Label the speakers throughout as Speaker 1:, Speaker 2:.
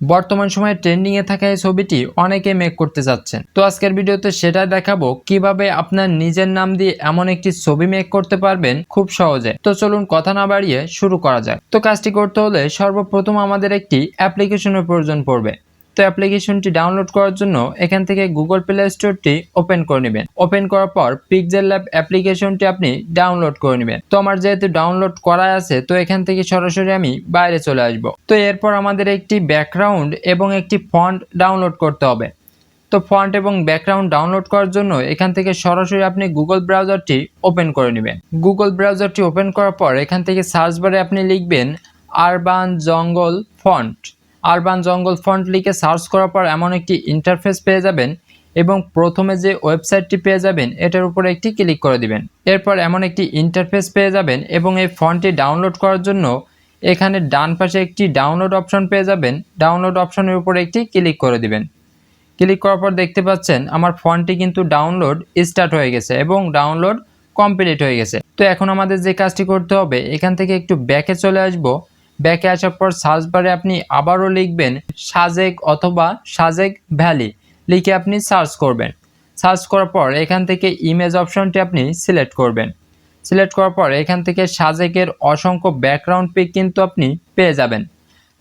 Speaker 1: বর্তমান সময়ে ট্রেন্ডিং এ থাকা এই ছবিটি অনেকে মেক করতে যাচ্ছেন। তো আজকের ভিডিওতে সেটা দেখাবো কীভাবে আপনার নিজের নাম দিয়ে এমন একটি ছবি মেক করতে পারবেন খুব সহজে। তো চলুন কথা না বাড়িয়ে শুরু করা যাক। তো কাজটি করতে হলে সর্বপ্রথম আমাদের একটি অ্যাপ্লিকেশনের প্রয়োজন পড়বে। তো অ্যাপ্লিকেশনটি ডাউনলোড করার জন্য এখান থেকে গুগল প্লে স্টোরটি ওপেন করে নেবেন। ওপেন করার পর পিকজেল ল্যাব অ্যাপ্লিকেশনটি আপনি ডাউনলোড করে নেবেন। তো আমার যেহেতু ডাউনলোড করা আছে, তো এখান থেকে সরাসরি আমি বাইরে চলে আসব। তো এরপর আমাদের একটি ব্যাকগ্রাউন্ড এবং একটি ফন্ট ডাউনলোড করতে হবে। তো ফন্ট এবং ব্যাকগ্রাউন্ড ডাউনলোড করার জন্য এখান থেকে সরাসরি আপনি গুগল ব্রাউজারটি ওপেন করে নেবেন। গুগল ব্রাউজারটি ওপেন করার পর এখান থেকে সার্চ বারে আপনি লিখবেন urban jungle font urban jungle font লিখে সার্চ করার পর এমন একটি ইন্টারফেস পেয়ে যাবেন এবং প্রথমে যে ওয়েবসাইটটি পেয়ে যাবেন, এটার উপরে একটি ক্লিক করে দিবেন। এরপর এমন একটি ইন্টারফেস পেয়ে যাবেন এবং এই ফন্টটি ডাউনলোড করার জন্য এখানে ডান পাশে একটি ডাউনলোড অপশন পেয়ে যাবেন। ডাউনলোড অপশনের উপরে একটি ক্লিক করে দিবেন। ক্লিক করার পর দেখতে পাচ্ছেন, আমার ফন্টটি কিন্তু ডাউনলোড স্টার্ট হয়ে গেছে এবং ডাউনলোড কমপ্লিট হয়ে গেছে। তো এখন আমাদের যে কাজটি করতে হবে, এখান থেকে একটু ব্যাকে চলে আসব। ব্যাকে আসার পর সার্চ বারে আপনি আবারও লিখবেন সাজেক অথবা সাজেক ভ্যালি। লিখে আপনি সার্চ করবেন। সার্চ করার পর এখান থেকে ইমেজ অপশনটি আপনি সিলেক্ট করবেন। সিলেক্ট করার পর এখান থেকে সাজেকের অসংখ্য ব্যাকগ্রাউন্ড পিক কিন্তু আপনি পেয়ে যাবেন।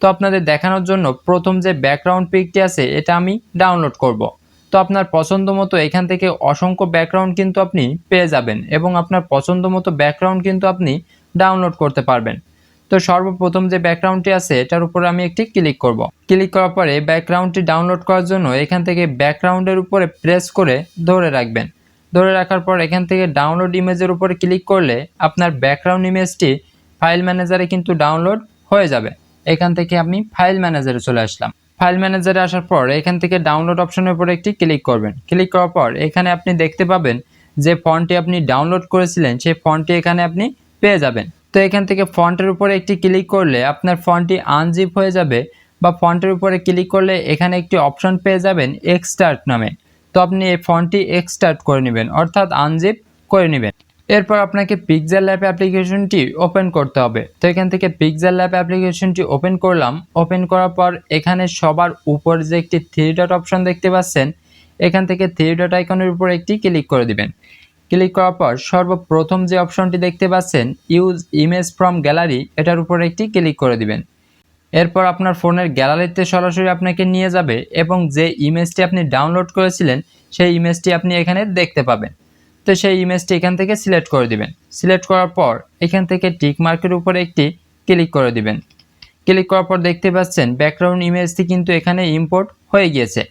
Speaker 1: তো আপনাদের দেখানোর জন্য প্রথম যে ব্যাকগ্রাউন্ড পিকটি আছে, এটা আমি ডাউনলোড করব। তো আপনার পছন্দ মতো এখান থেকে অসংখ্য ব্যাকগ্রাউন্ড কিন্তু আপনি পেয়ে যাবেন এবং আপনার পছন্দ মতো ব্যাকগ্রাউন্ড কিন্তু আপনি ডাউনলোড করতে পারবেন। তো সর্বপ্রথম যে ব্যাকগ্রাউন্ডটি আছে, এটার উপরে আমি একটি ক্লিক করব। ক্লিক করার পরে ব্যাকগ্রাউন্ডটি ডাউনলোড করার জন্য এখান থেকে ব্যাকগ্রাউন্ডের উপরে প্রেস করে ধরে রাখবেন। ধরে রাখার পর এখান থেকে ডাউনলোড ইমেজের উপরে ক্লিক করলে আপনার ব্যাকগ্রাউন্ড ইমেজটি ফাইল ম্যানেজারে কিন্তু ডাউনলোড হয়ে যাবে। এখান থেকে আমি ফাইল ম্যানেজারে চলে আসলাম। ফাইল ম্যানেজারে আসার পর এখান থেকে ডাউনলোড অপশনের উপরে একটি ক্লিক করবেন। ক্লিক করার পর এখানে আপনি দেখতে পাবেন যে ফন্টটি আপনি ডাউনলোড করেছিলেন, সেই ফন্টটি এখানে আপনি পেয়ে যাবেন। তো এখান থেকে ফন্টের উপরে একটি ক্লিক করলে আপনার ফন্টটি আনজিপ হয়ে যাবে বা ফন্টের উপরে ক্লিক করলে এখানে একটি অপশন পেয়ে যাবেন এক্সটার্ট নামে। তো আপনি এই ফন্টটি এক্সটার্ট করে নেবেন, অর্থাৎ আনজিপ করে নেবেন। এরপর আপনাকে পিকজার ল্যাব অ্যাপ্লিকেশনটি ওপেন করতে হবে। তো এখান থেকে পিকজার ল্যাব অ্যাপ্লিকেশনটি ওপেন করলাম। ওপেন করার পর এখানে সবার উপর যে একটি থ্রি ডট অপশন দেখতে পাচ্ছেন, এখান থেকে থ্রি ডট আইকনের উপর একটি ক্লিক করে দিবেন। ক্লিক করার পর সর্বপ্রথম যে অপশনটি দেখতে পাচ্ছেন ইউজ ইমেজ ফ্রম গ্যালারি এটার উপর একটি ক্লিক করে দিবেন। এরপর আপনার ফোনের গ্যালারিতে সরাসরি আপনাকে নিয়ে যাবে এবং যে ইমেজটি আপনি ডাউনলোড করেছিলেন, সেই ইমেজটি আপনি এখানে দেখতে পাবেন। তো সেই ইমেজটি এখান থেকে সিলেক্ট করে দিবেন। সিলেক্ট করার পর এখান থেকে টিক মার্কের উপরে একটি ক্লিক করে দিবেন। ক্লিক করার পর দেখতে পাচ্ছেন ব্যাকগ্রাউন্ড ইমেজটি কিন্তু এখানে ইম্পোর্ট হয়ে গিয়েছে।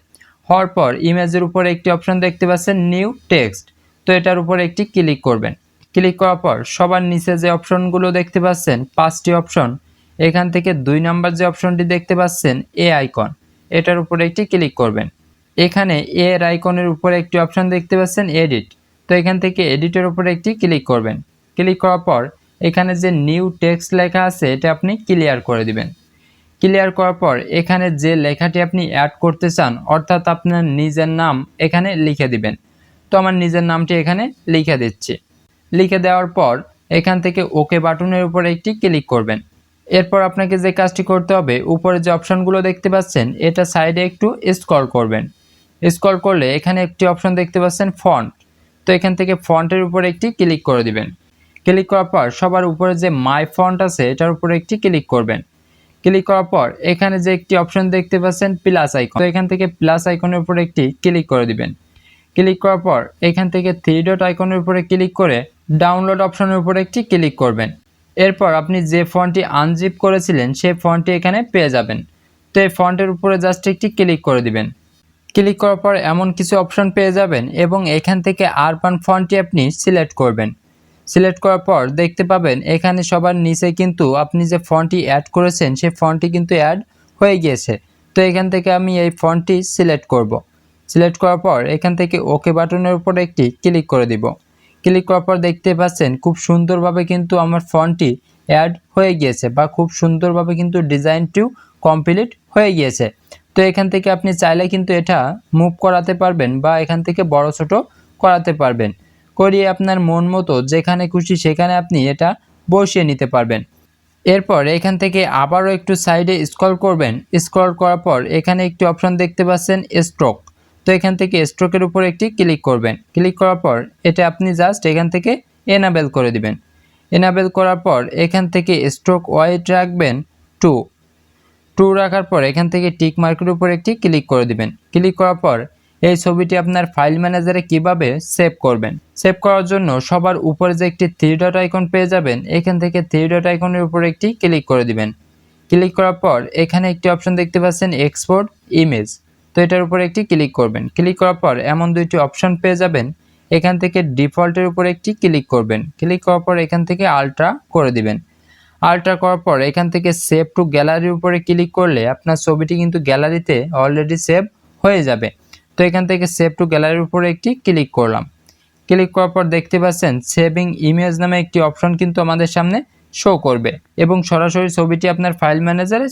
Speaker 1: হওয়ার পর ইমেজের উপরে একটি অপশন দেখতে পাচ্ছেন নিউ টেক্সট তো এটার উপরে একটি ক্লিক করবেন। ক্লিক করার পর সবার নিচে যে অপশনগুলো দেখতে পাচ্ছেন, পাঁচটি অপশন, এখান থেকে দুই নাম্বার যে অপশনটি দেখতে পাচ্ছেন এ আইকন এটার উপরে একটি ক্লিক করবেন। এখানে এর আইকনের উপরে একটি অপশন দেখতে পাচ্ছেন এডিট তো এখান থেকে এডিটের উপরে একটি ক্লিক করবেন। ক্লিক করার পর এখানে যে নিউ টেক্সট লেখা আছে, এটা আপনি ক্লিয়ার করে দিবেন। ক্লিয়ার করার পর এখানে যে লেখাটি আপনি অ্যাড করতে চান, অর্থাৎ আপনার নিজের নাম এখানে লিখে দিবেন। তো আমার নিজের নামটি এখানে লিখে দিচ্ছি। লিখে দেওয়ার পর এখান থেকে ওকে বাটনের উপরে একটি ক্লিক করবেন। এরপর আপনাকে যে কাজটি করতে হবে, উপরে যে অপশনগুলো দেখতে পাচ্ছেন, এটা সাইডে একটু স্ক্রল করবেন। স্ক্রল করলে এখানে একটি অপশন দেখতে পাচ্ছেন, ফন্ট। তো এখান থেকে ফন্টের উপরে একটি ক্লিক করে দিবেন। ক্লিক করার পর সবার উপরে যে মাই ফন্ট আছে, এটার উপরে একটি ক্লিক করবেন। ক্লিক করার পর এখানে যে একটি অপশন দেখতে পাচ্ছেন, প্লাস আইকন। তো এখান থেকে প্লাস আইকনের উপরে একটি ক্লিক করে দিবেন। ক্লিক করার পর এখান থেকে থ্রি ডট আইকনের উপরে ক্লিক করে ডাউনলোড অপশনের উপরে একটি ক্লিক করবেন। এরপর আপনি যে ফন্টটি আনজিপ করেছিলেন, সেই ফন্টটি এখানে পেয়ে যাবেন। তো এই ফন্টের উপরে জাস্ট একটি ক্লিক করে দিবেন। ক্লিক করার পর এমন কিছু অপশন পেয়ে যাবেন এবং এখান থেকে আরবান ফন্টটি আপনি সিলেক্ট করবেন। সিলেক্ট করার পর দেখতে পাবেন এখানে সবার নিচে কিন্তু আপনি যে ফন্টটি অ্যাড করেছেন, সেই ফন্টটি কিন্তু অ্যাড হয়ে গিয়েছে। তো এখান থেকে আমি এই ফন্টটি সিলেক্ট করব। সিলেক্ট করার পর এখান থেকে ওকে বাটনের উপর একটি ক্লিক করে দিব। ক্লিক করার পর দেখতে পাচ্ছেন খুব সুন্দরভাবে কিন্তু আমার ফন্টটি অ্যাড হয়ে গিয়েছে বা খুব সুন্দরভাবে কিন্তু ডিজাইনটিও কমপ্লিট হয়ে গিয়েছে। তো এখান থেকে আপনি চাইলে কিন্তু এটা মুভ করাতে পারবেন বা এখান থেকে বড় ছোট করাতে পারবেন। করিয়ে আপনার মন মতো যেখানে খুশি সেখানে আপনি এটা বসিয়ে নিতে পারবেন। এরপর এখান থেকে আবারও একটু সাইডে স্ক্রল করবেন। স্ক্রল করার পর এখানে একটি অপশন দেখতে পাচ্ছেন স্ট্রোক তো এখান থেকে স্ট্রোকের উপর একটি ক্লিক করবেন। ক্লিক করার পর এটা আপনি জাস্ট এখান থেকে এনাবেল করে দিবেন। এনাবেল করার পর এখান থেকে স্ট্রোক ওয়াইড রাখবেন টু টু রাখার পর এখান থেকে টিক মার্কের উপর একটি ক্লিক করে দিবেন। ক্লিক করার পর এই ছবিটি আপনার ফাইল ম্যানেজারে কীভাবে সেভ করবেন? সেভ করার জন্য সবার উপরে যে একটি থ্রি ডট আইকন পেয়ে যাবেন, এখান থেকে থ্রি ডট আইকনের উপর একটি ক্লিক করে দিবেন। ক্লিক করার পর এখানে একটি অপশন দেখতে পাচ্ছেন এক্সপোর্ট ইমেজ তো এটার উপর একটি ক্লিক করবেন। ক্লিক করার পর এমন দুইটি অপশন পেয়ে যাবেন। এখান থেকে ডিফল্টের উপর একটি ক্লিক করবেন। ক্লিক করার পর এখান থেকে আলট্রা করে দিবেন। আলট্রা করার পর এখান থেকে সেভ টু গ্যালারির উপরে ক্লিক করলে আপনার ছবিটি কিন্তু গ্যালারিতে অলরেডি সেভ হয়ে যাবে। তো এখান থেকে সেভ টু গ্যালারির উপরে একটি ক্লিক করলাম। ক্লিক করার পর দেখতে পাচ্ছেন সেভিং ইমেজ নামে একটি অপশন কিন্তু আমাদের সামনে শো করবে এবং সরাসরি ছবিটি আপনার ফাইল ম্যানেজারে